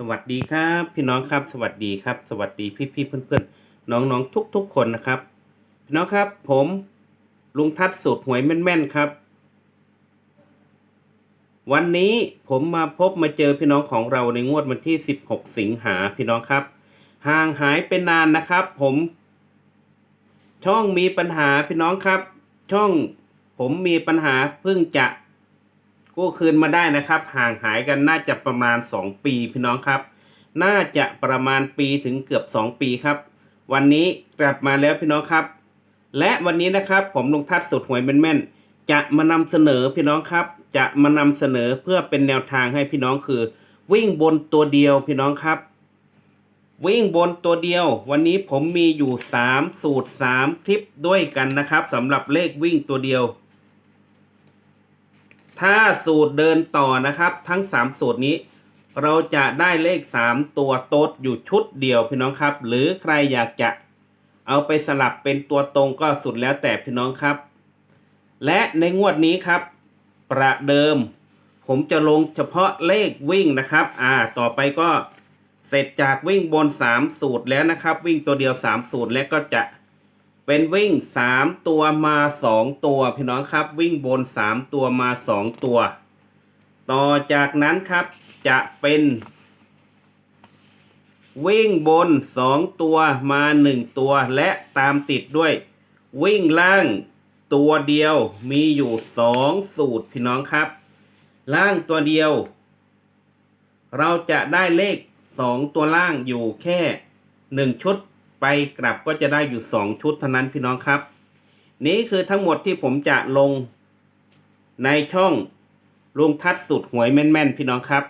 สวัสดีครับพี่น้องครับ สวัสดีครับ สวัสดีพี่พี่ๆเพื่อนเพื่อนๆน้องน้องทุกทุกๆคนนะครับพี่น้องครับ ผมลุงทัศน์สูตรหวยแม่นๆครับ วันนี้ผมมาพบมาเจอพี่น้องของเราในงวดวันที่ 16 สิงหาพี่น้องครับ ห่างหายเป็นนานนะครับ ผม ช่องมีปัญหาพี่น้องครับ ช่องผมมีปัญหาเพิ่งจะ กู้คืนมาได้นะครับ ห่างหายกันน่าจะประมาณ 2 ปีพี่น้องครับ น่าจะประมาณปีถึงเกือบ 2 ปีครับ วันนี้กลับมาแล้วพี่น้องครับ และวันนี้นะครับผมลงทัศน์สุดหวยแม่นๆจะมานำเสนอพี่น้องครับ จะมานำเสนอเพื่อเป็นแนวทางให้พี่น้องคือ วิ่งบนตัวเดียวพี่น้องครับ วิ่งบนตัวเดียว วันนี้ผมมีอยู่ 3 สูตร 3 คลิปด้วยกันนะครับสำหรับเลขวิ่งตัวเดียว ถ้าสูตรเดินต่อนะครับ ทั้ง 3 สูตรนี้ เราจะได้เลข 3 ตัวโต๊ดอยู่ชุดเดียวพี่น้องครับ หรือใครอยากจะเอาไปสลับเป็นตัวตรงก็สุดแล้วแต่พี่น้องครับ และในงวดนี้ครับ ประเดิม ผมจะลงเฉพาะเลขวิ่งนะครับ อ่า ต่อไปก็เสร็จจากวิ่งบน 3 สูตรแล้วนะครับ วิ่งตัวเดียว 3 สูตรแล้วก็จะ เป็นวิ่งสามตัวมาสองตัว พี่น้องครับ วิ่งบนสามตัวมาสองตัว ต่อจากนั้นครับจะเป็น วิ่งบนสองตัวมาหนึ่งตัวและตามติดด้วย วิ่งล่างตัวเดียวมีอยู่สองสูตรพี่น้องครับ ล่างตัวเดียว เราจะได้เลขสองตัวล่างอยู่แค่หนึ่งชุด ไปกลับก็จะได้อยู่ 2 ชุดเท่านั้นพี่น้องครับ นี้คือทั้งหมดที่ผมจะลงในช่องลุงทัดสุดหวยแม่นๆ พี่น้องครับ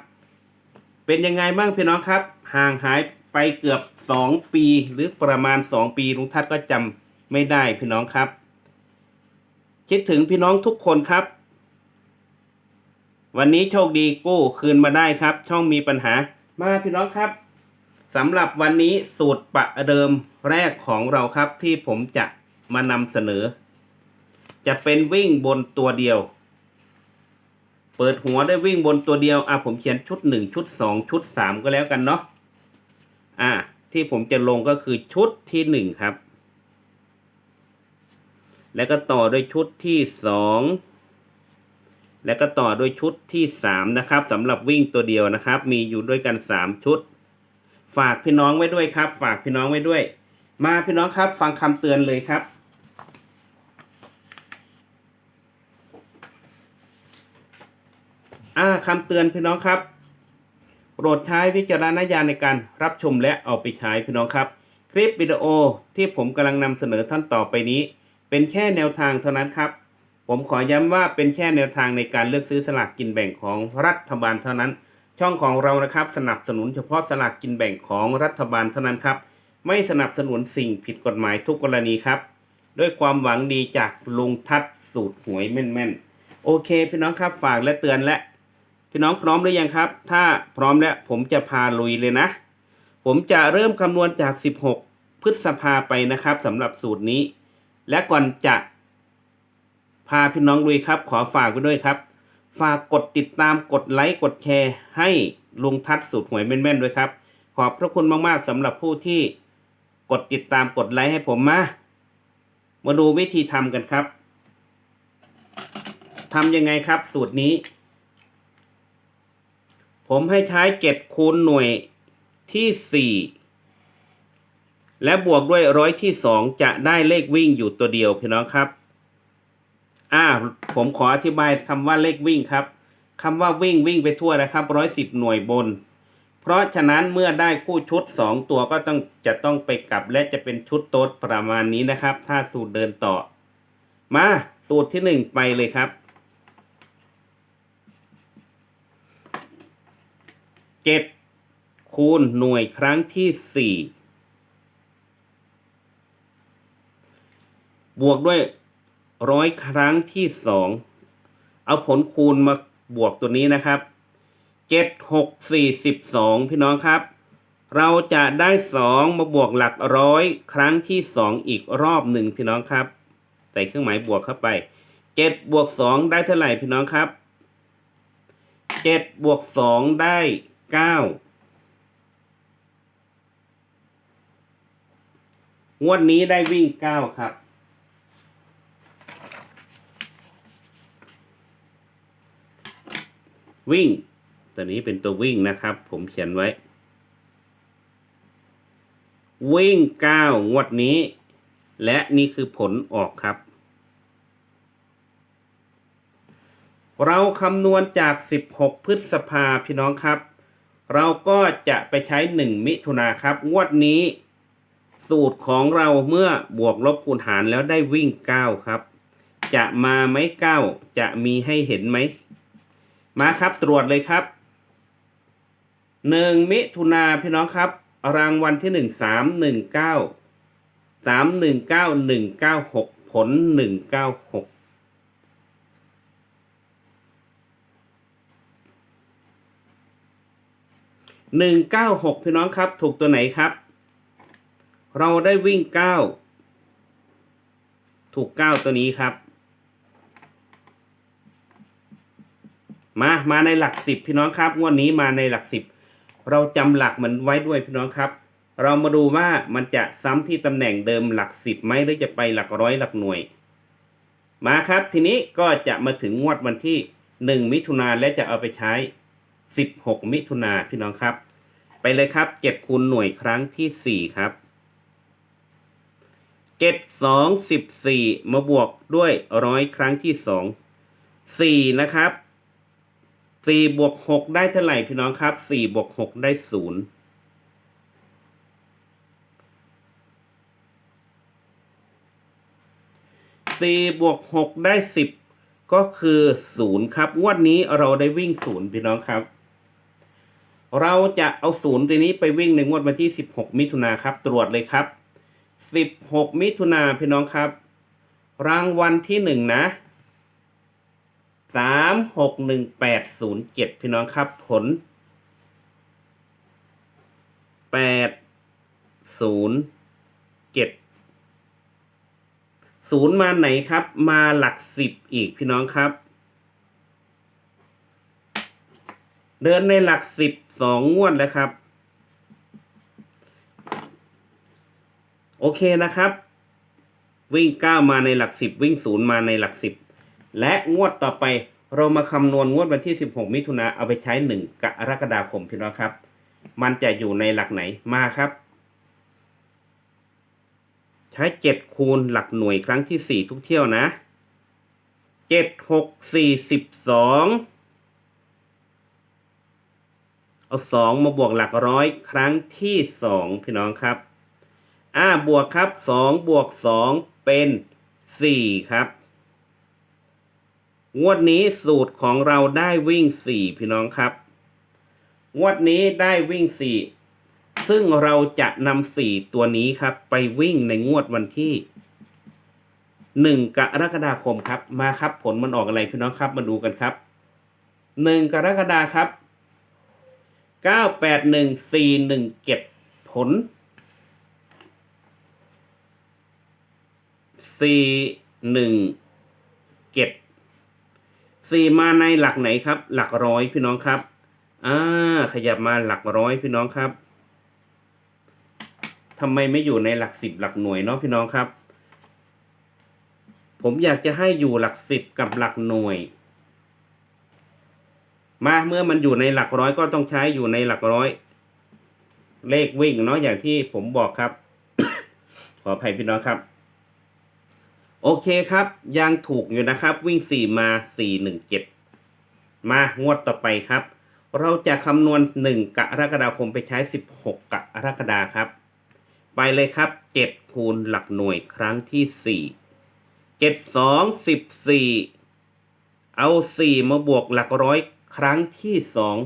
เป็นยังไงบ้างพี่น้องครับ ห่างหายไปเกือบ 2 ปีหรือประมาณ 2 ปีลุงทัดก็จำไม่ได้พี่น้องครับ คิดถึงพี่น้องทุกคนครับ วันนี้โชคดีกู้คืนมาได้ครับ ช่องมีปัญหามาพี่น้องครับ สำหรับวันนี้สูตรประเดิมแรกของเราครับที่ผมจะมานำเสนอ จะเป็นวิ่งบนตัวเดียว เปิดหัวได้วิ่งบนตัวเดียวอะผมเขียนชุดหนึ่งชุดสองชุดสามก็แล้วกันเนาะอะที่ผมจะลงก็คือชุดที่หนึ่งครับ แล้วก็ต่อด้วยชุดที่สองแล้วก็ต่อด้วยชุดที่สามนะครับสำหรับวิ่งตัวเดียวนะครับ มีอยู่ด้วยกันสามชุด ฝากพี่น้องไว้ด้วยครับ ฝากพี่น้องไว้ด้วย มาพี่น้องครับ ฟังคำเตือนเลยครับ อ่าคำเตือนพี่น้องครับ โปรดใช้วิจารณญาณในการรับชมและเอาไปใช้พี่น้องครับ คลิปวิดีโอที่ผมกำลังนำเสนอท่านต่อไปนี้ เป็นแค่แนวทางเท่านั้นครับ ผมขอย้ำว่าเป็นแค่แนวทางในการเลือกซื้อสลากกินแบ่งของรัฐบาลเท่านั้น ช่องของเรานะครับสนับสนุนเฉพาะสลากกินแบ่งของรัฐบาลเท่านั้นครับ ไม่สนับสนุนสิ่งผิดกฎหมายทุกกรณีครับ ด้วยความหวังดีจากลุงทัศสูตรหวยแม่นๆ โอเค พี่น้องครับฝากและเตือนและ พี่น้องพร้อมหรือยังครับ ถ้าพร้อมแล้วผมจะพาลุยเลยนะ ผมจะเริ่มคำนวณจาก 16 พฤษภาไปนะครับสำหรับสูตรนี้ และก่อนจะพาพี่น้องลุยครับ ขอฝากไว้ด้วยครับ ฝากกดติดตามกดไลค์กดแชร์ ให้ลุงทัศน์สูตรหวยแม่นๆด้วยครับ ขอบพระคุณมากๆสำหรับผู้ที่กดติดตามกดไลค์ให้ผมมามาดูวิธีทำกันครับทำยังไงครับ สูตรนี้ ผมให้ใช้เจ็ดคูณหน่วยที่สี่และบวกด้วยร้อยที่สองจะได้เลขวิ่งอยู่ตัวเดียวพี่น้องครับ อ่าผมขออธิบายคำว่าเลขวิ่งครับคำว่าวิ่งวิ่งไปทั่วนะครับร้อยสิบหน่วยบน เพราะฉะนั้นเมื่อได้คู่ชุดสองตัวก็ต้องจะต้องไปกลับและจะเป็นชุดโต๊ดประมาณนี้นะครับ ถ้าสูตรเดินต่อ มาสูตรที่หนึ่งไปเลยครับเจ็ดคูณหน่วยครั้งที่สี่บวกด้วย ร้อยครั้งที่สองเอาผลคูณมาบวกตัวนี้นะครับเจ็ดหกสี่สิบสองพี่น้องครับ เราจะได้สองมาบวกหลักร้อยครั้งที่สองอีกรอบหนึ่งพี่น้องครับ ใส่เครื่องหมายบวกเข้าไปเจ็ดบวกสองได้เท่าไหร่พี่น้องครับเจ็ดบวกสองได้เก้างวดนี้ได้วิ่งเก้าครับ วิ่ง ตัวนี้เป็นตัววิ่งนะครับ ผมเขียนไว้ วิ่งเก้างวดนี้ และนี่คือผลออกครับ เราคำนวณจาก 16 พฤษภาพี่น้องครับ เราก็จะไปใช้ 1 มิถุนาครับ งวดนี้ สูตรของเราเมื่อบวกลบคูณหารแล้วได้วิ่ง 9 ครับ จะมาไหม9จะมีให้เห็นไหม มาครับตรวจเลยครับ1มิถุนาพี่น้องครับ รางวัลที่1 3 1 9 3 1 9 1 9 6ผล196หนึ่งเก้าหกพี่น้องครับ ถูกตัวไหนครับ เราได้วิ่งเก้าถูกเก้าตัวนี้ครับ มามาในหลักสิบพี่น้องครับงวดนี้มาในหลักสิบเราจำหลักมันไว้ด้วยพี่น้องครับ เรามาดูว่ามันจะซ้ำที่ตำแหน่งเดิมหลักสิบไหมหรือจะไปหลักร้อยหลักหน่วย มาครับทีนี้ก็จะมาถึงงวดวันที่หนึ่งมิถุนาและจะเอาไปใช้16มิถุนาพี่น้องครับ ไปเลยครับ7คูณหน่วยครั้งที่4ครับ7 2 14มาบวกด้วยร้อยครั้งที่2 4นะครับ 4บวก6ได้เท่าไหร่พี่น้องครับ4บวก6ได้0 4บวก6ได้10ก็คือ0ครับงวดนี้เราได้วิ่ง0พี่น้องครับ เราจะเอาศูนย์ตัวนี้ไปวิ่งในงวดวันที่16มิถุนาครับ ตรวจเลยครับ16มิถุนาพี่น้องครับ รางวัลที่หนึ่งนะ 3 6 1 8 0 7พี่น้องครับผล8 0 7ศูนย์มาไหนครับ มาหลักสิบอีกพี่น้องครับ เดินในหลักสิบสองงวดแล้วครับ โอเคนะครับ วิ่งเก้ามาในหลักสิบวิ่งศูนย์มาในหลักสิบ และงวดต่อไปเรามาคำนวณงวดวันที่สิบหกมิถุนาเอาไปใช้หนึ่งกรกฎาคมพี่น้องครับ มันจะอยู่ในหลักไหนมาครับ ใช้เจ็ดคูณหลักหน่วยครั้งที่สี่ทุกเที่ยวนะเจ็ดหกสี่สิบสองเอาสองมาบวกหลักร้อยครั้งที่สองพี่น้องครับอ่าบวกครับสองบวกสองเป็นสี่ครับ งวดนี้สูตรของเราได้วิ่งสี่พี่น้องครับ งวดนี้ได้วิ่งสี่ซึ่งเราจะนำสี่ตัวนี้ครับ ไปวิ่งในงวดวันที่หนึ่งกรกฎาคมครับ มาครับ ผลมันออกอะไรพี่น้องครับ มาดูกันครับหนึ่งกรกฎาครับเก้าแปดหนึ่งสี่หนึ่งเก็บผลสี่หนึ่งเก็บ สี่มาในหลักไหนครับ หลักร้อยพี่น้องครับอ่าขยับมาหลักร้อยพี่น้องครับทำไมไม่อยู่ในหลักสิบหลักหน่วยเนาะพี่น้องครับ ผมอยากจะให้อยู่หลักสิบกับหลักหน่วย มาเมื่อมันอยู่ในหลักร้อยก็ต้องใช้อยู่ในหลักร้อย เลขวิ่งเนาะอย่างที่ผมบอกครับ ขออภัยพี่น้องครับ โอเคครับยังถูกอยู่นะครับ วิ่งสี่มาสี่หนึ่งเจ็ดมางวดต่อไปครับ เราจะคำนวณหนึ่งกรกฎาคมไปใช้สิบหกกรกฎาครับ ไปเลยครับเจ็ดคูณหลักหน่วยครั้งที่สี่เจ็ดสองสิบสี่เอาสี่มาบวกหลักร้อยครั้งที่สอง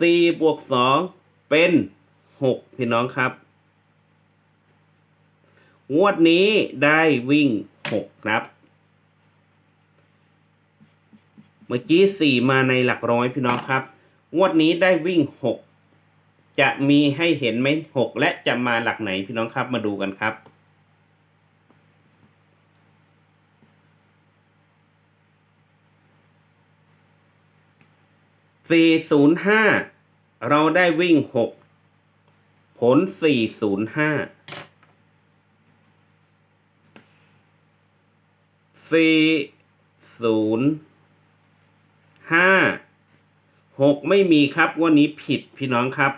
สี่บวกสองเป็นหกพี่น้องครับ งวดนี้ได้วิ่ง หกครับ เมื่อกี้สี่มาในหลักร้อยพี่น้องครับ งวดนี้ได้วิ่งหกจะมีให้เห็นไหมหกและจะมาหลักไหนพี่น้องครับมาดูกันครับสี่ศูนย์ห้าเราได้วิ่งหกผลสี่ศูนย์ห้า สี่ศูนย์ห้าหกไม่มีครับงวดนี้ผิดพี่น้องครับ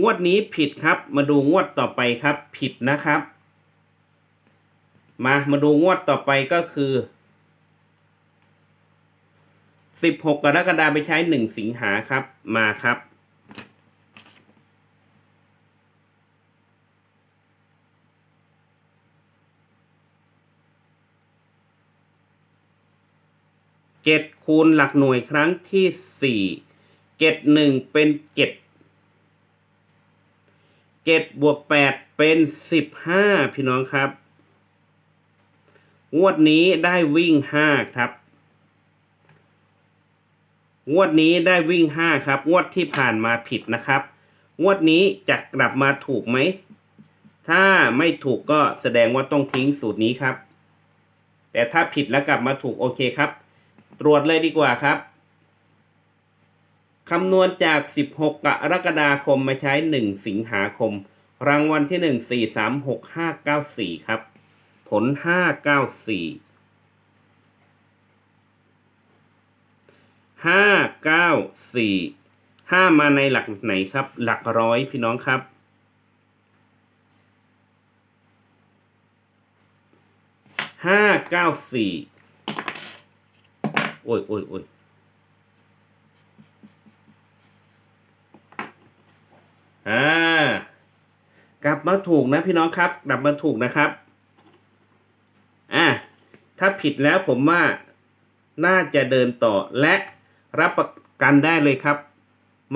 งวดนี้ผิดครับ มาดูงวดต่อไปครับ ผิดนะครับ มามาดูงวดต่อไปก็คือสิบหกกรกฎาคมไปใช้หนึ่งสิงหาครับมาครับ เจ็ดคูณหลักหน่วยครั้งที่สี่เจ็ดหนึ่งเป็นเจ็ดเจ็ดบวกแปดเป็นสิบห้าพี่น้องครับงวดนี้ได้วิ่งห้าครับงวดนี้ได้วิ่งห้าครับ งวดที่ผ่านมาผิดนะครับ งวดนี้จะกลับมาถูกไหม ถ้าไม่ถูกก็แสดงว่าต้องทิ้งสูตรนี้ครับ แต่ถ้าผิดแล้วกลับมาถูกโอเคครับ ตรวจเลยดีกว่าครับคำนวณจาก 16 กรกฎาคมมาใช้ 1 สิงหาคม รางวัลที่ 1 4 3 6 5 9 4 ครับ ผล 594 594 5 มาในหลักไหนครับ หลักร้อยพี่น้องครับห้าเก้าสี่ โอ้ยโอ้ยโอ้ยอ่ากลับมาถูกนะพี่น้องครับกลับมาถูกนะครับ อ่าถ้าผิดแล้วผมว่าน่าจะเดินต่อและรับประกันได้เลยครับ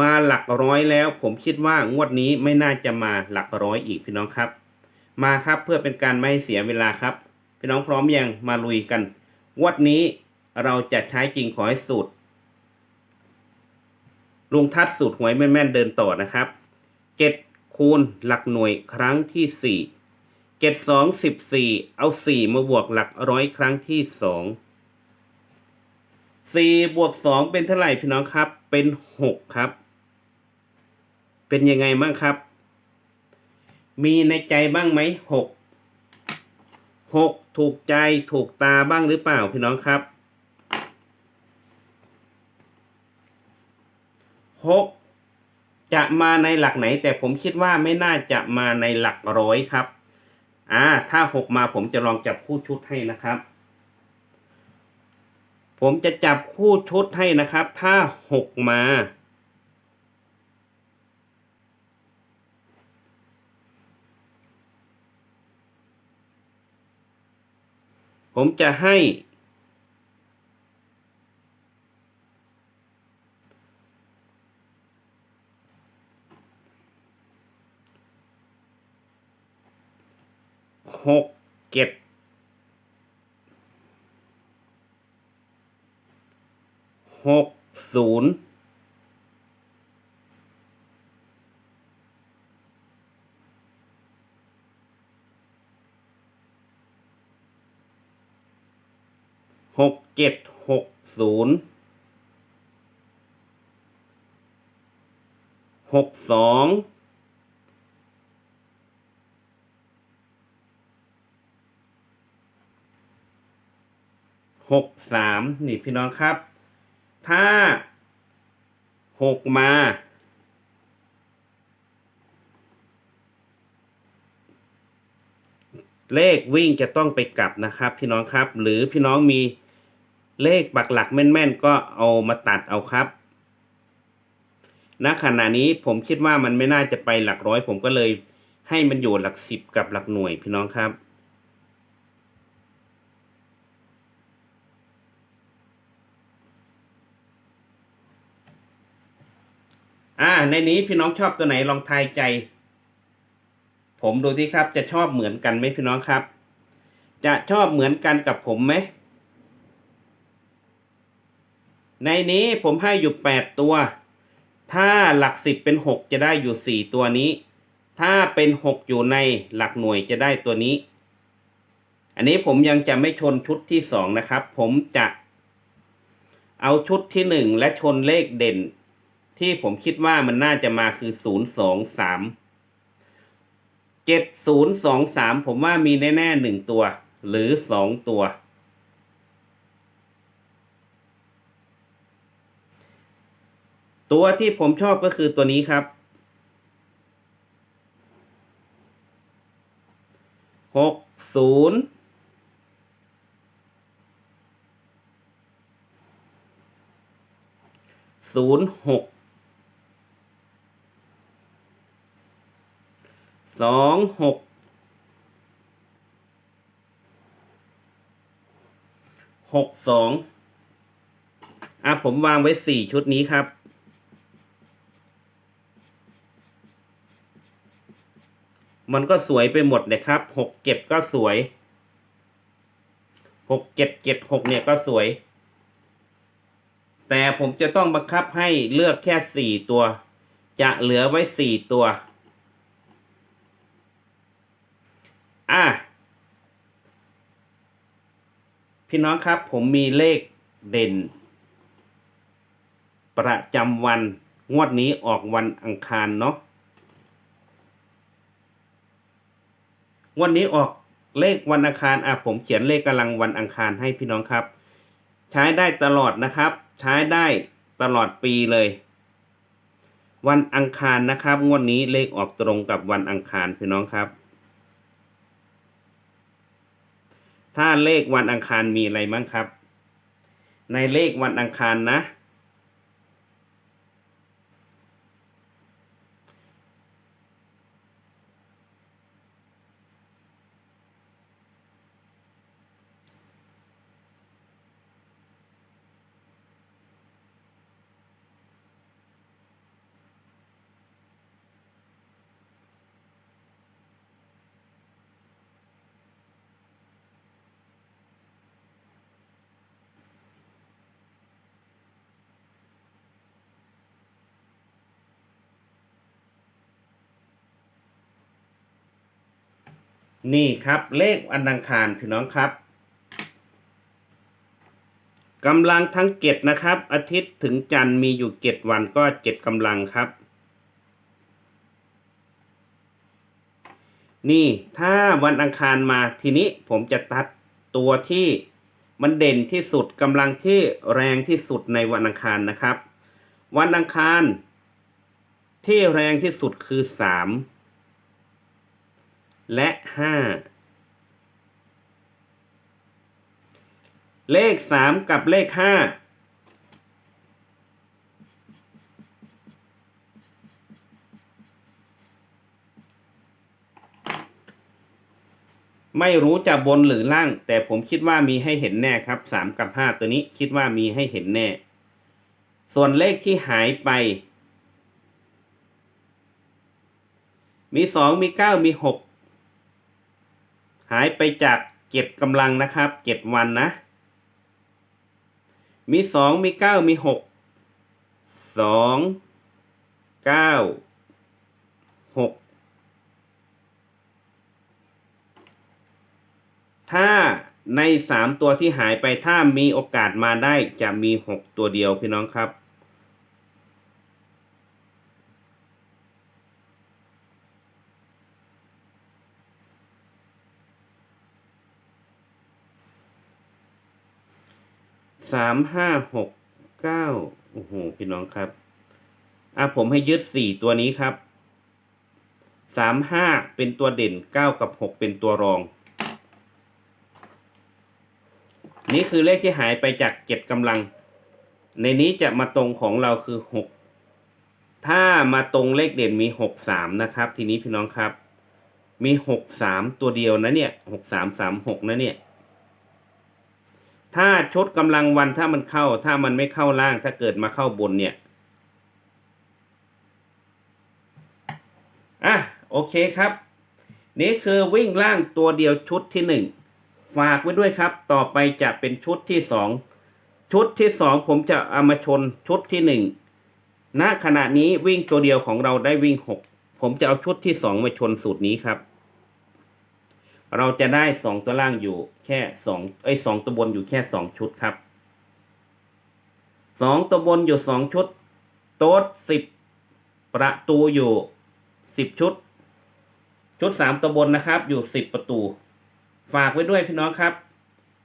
มาหลักร้อยแล้ว ผมคิดว่างวดนี้ไม่น่าจะมาหลักร้อยอีกพี่น้องครับ มาครับเพื่อเป็นการไม่เสียเวลาครับ พี่น้องพร้อมยังมาลุยกันงวดนี้ เราจะใช้จริงขอให้สูตรลุงทัดสูตรหวยแม่นๆเดินต่อนะครับเจ็ดคูณหลักหน่วยครั้งที่สี่เจ็ดสองสิบสี่เอาสี่มาบวกหลักร้อยครั้งที่สองสี่บวกสองเป็นเท่าไหร่พี่น้องครับ เป็นหกครับ เป็นยังไงบ้างครับ มีในใจบ้างไหมหกหกถูกใจถูกตาบ้างหรือเปล่าพี่น้องครับ หกจะมาในหลักไหน แต่ผมคิดว่าไม่น่าจะมาในหลักร้อยครับ อ่า ถ้าหกมาผมจะลองจับคู่ชุดให้นะครับ ผมจะจับคู่ชุดให้นะครับ ถ้าหกมาผมจะให้ หกเจ็ดหกศูนย์หกเจ็ดหกศูนย์หกสอง หกสามนี่พี่น้องครับ ถ้าหกมาเลขวิ่งจะต้องไปกลับนะครับ พี่น้องครับ หรือพี่น้องมีเลขปักหลักแม่นๆ ก็เอามาตัดเอาครับณขณะนี้ผมคิดว่ามันไม่น่าจะไปหลักร้อย ผมก็เลยให้มันอยู่หลักสิบกับหลักหน่วยพี่น้องครับ อ่า ในนี้พี่น้องชอบตัวไหนลองทายใจ ผมดูที่ครับ จะชอบเหมือนกันไหมพี่น้องครับ จะชอบเหมือนกันกับผมไหม ในนี้ผมให้อยู่แปดตัว ถ้าหลักสิบเป็นหกจะได้อยู่สี่ตัวนี้ ถ้าเป็นหกอยู่ในหลักหน่วยจะได้ตัวนี้ อันนี้ผมยังจะไม่ชนชุดที่สองนะครับ ผมจะเอาชุดที่หนึ่งและชนเลขเด่น ที่ผมคิดว่ามันน่าจะมาคือ023 7023ผมว่ามีแน่ๆหนึ่งตัว หรือสองตัว ตัวที่ผมชอบก็คือตัวนี้ครับ6006 สองหกหกสองอะผมวางไว้สี่ชุดนี้ครับ มันก็สวยไปหมดเลยครับหกเจ็ดก็สวยหกเจ็ดเจ็ดหกเนี่ยก็สวย แต่ผมจะต้องบังคับให้เลือกแค่สี่ตัว จะเหลือไว้สี่ตัว อะพี่น้องครับผมมีเลขเด่น ประจำวันงวดนี้ออกวันอังคารเนาะวันนี้ออกเลขวันอังคารอะผมเขียนเลขกำลังวันอังคารให้พี่น้องครับ ใช้ได้ตลอดนะครับ ใช้ได้ตลอดปีเลย วันอังคารนะครับงวดนี้เลขออกตรงกับวันอังคารพี่น้องครับ ถ้าเลขวันอังคารมีอะไรบ้างครับ ในเลขวันอังคารนะ นี่ครับเลขวันอังคารพี่น้องครับกำลังทั้งเจ็ดนะครับ อาทิตย์ถึงจันทร์มีอยู่เจ็ดวันก็เจ็ดกำลังครับ นี่ถ้าวันอังคารมาทีนี้ผมจะตัดตัวที่มันเด่นที่สุดกำลังที่แรงที่สุดในวันอังคารนะครับ วันอังคารที่แรงที่สุดคือสาม และห้าเลขสามกับเลขห้าไม่รู้จะบนหรือล่าง แต่ผมคิดว่ามีให้เห็นแน่ครับสามกับห้าตัวนี้คิดว่ามีให้เห็นแน่ ส่วนเลขที่หายไปมีสองมีเก้ามีหก หายไปจากเจ็ดกำลังนะครับเจ็ดวันนะ มีสองมีเก้ามีหกสองเก้าหกถ้าในสามตัวที่หายไปถ้ามีโอกาสมาได้จะมีหกตัวเดียวพี่น้องครับ สามห้าหกเก้าโอ้โหพี่น้องครับ อะผมให้ยึดสี่ตัวนี้ครับสามห้าเป็นตัวเด่นเก้ากับหกเป็นตัวรอง นี่คือเลขที่หายไปจากเจ็ดกำลัง ในนี้จะมาตรงของเราคือหกถ้ามาตรงเลขเด่นมีหกสามนะครับ ทีนี้พี่น้องครับ มีหกสามตัวเดียวนะเนี่ยหกสามสามหกนะเนี่ย ถ้าชุดกำลังวันถ้ามันเข้า ถ้ามันไม่เข้าล่าง ถ้าเกิดมาเข้าบนเนี่ย อะ โอเคครับ นี่คือวิ่งล่างตัวเดียวชุดที่หนึ่งฝากไว้ด้วยครับ ต่อไปจะเป็นชุดที่สองชุดที่สองผมจะเอามาชนชุดที่หนึ่งณขณะนี้วิ่งตัวเดียวของเราได้วิ่งหกผมจะเอาชุดที่สองมาชนสูตรนี้ครับ เราจะได้สองตัวล่างอยู่แค่สองไอ้สองตัวบนอยู่แค่สองชุดครับสองตัวบนอยู่สองชุด โต๊ดสิบประตูอยู่สิบชุด ชุดสามตัวบนนะครับ อยู่สิบประตู ฝากไว้ด้วยพี่น้องครับ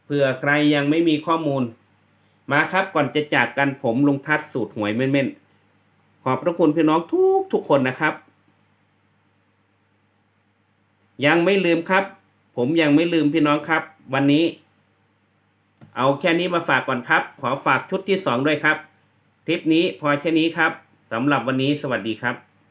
เผื่อใครยังไม่มีข้อมูล มาครับก่อนจะจากกันผมลุงทัดสูตรหวยเม่นๆ ขอบพระคุณพี่น้องทุกทุกคนนะครับ ยังไม่ลืมครับ ผมยังไม่ลืมพี่น้องครับ วันนี้ เอาแค่นี้มาฝากก่อนครับ ขอฝากชุดที่สองด้วยครับ คลิปนี้พอแค่นี้ครับสำหรับวันนี้สวัสดีครับ